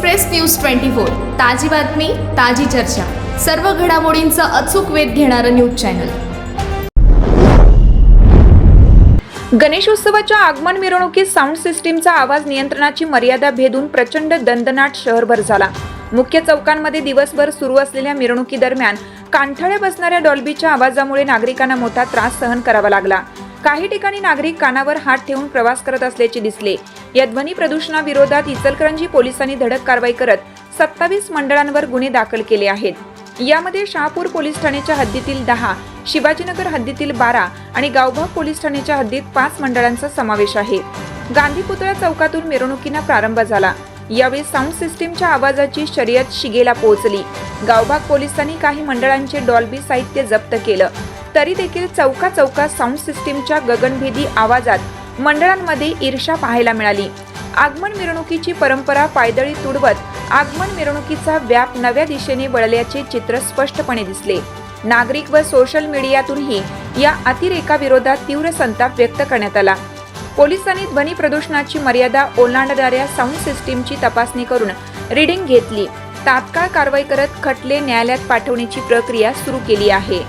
Express news twenty four ताजी बातमी ताजी चर्चा. सर्व घडामोडींचा अचूक वेध घेणारं न्यूज चॅनल. गणेशोत्सवाच्या आगमन मिरवणुकीत साऊंड सिस्टीमचा आवाज नियंत्रणाची मर्यादा भेदून प्रचंड दंदनाट शहरभर झाला. मुख्य चौकांमध्ये दिवसभर सुरू असलेल्या मिरवणुकीदरम्यान कांठाळ्या बसणाऱ्या डॉल्बीच्या आवाजामुळे नागरिकांना मोठा त्रास सहन करावा लागला. काही ठिकाणी नागरिक कानावर हात ठेवून प्रवास करत असल्याचे दिसले. या ध्वनी प्रदूषणाविरोधात इचलकरंजी पोलिसांनी धडक कारवाई करत सत्तावीस मंडळांवर गुन्हे दाखल केले आहेत. यामध्ये शहापूर पोलीस ठाण्याच्या हद्दीतील दहा शिवाजीनगर हद्दीतील बारा आणि गावभाग पोलीस ठाण्याच्या हद्दीत पाच मंडळांचा समावेश आहे. गांधी पुतळा चौकातून मिरवणुकींना प्रारंभ झाला. यावेळी साऊंड सिस्टीमच्या आवाजाची शर्यत शिगेला पोहोचली. गावभाग पोलिसांनी काही मंडळांचे डॉल्बी साहित्य जप्त केलं. तरी देखील चौका चौका साऊंड सिस्टीमच्या गगनभेदी आवाजात मंडळांमध्ये ईर्षा पाहायला मिळाली. आगमन मिरवणुकीची परंपरा पायदळी तुडवत आगमन मिरवणुकीचा व्याप नव्या दिशेने वळल्याचे चित्र स्पष्टपणे दिसले. नागरिक व सोशल मीडियातूनही या अतिरेकाविरोधात तीव्र संताप व्यक्त करण्यात आला. पोलिसांनी ध्वनी प्रदूषणाची मर्यादा ओलांडणाऱ्या साऊंड सिस्टीमची तपासणी करून रीडिंग घेतली. तात्काळ कारवाई करत खटले न्यायालयात पाठवण्याची प्रक्रिया सुरू केली आहे.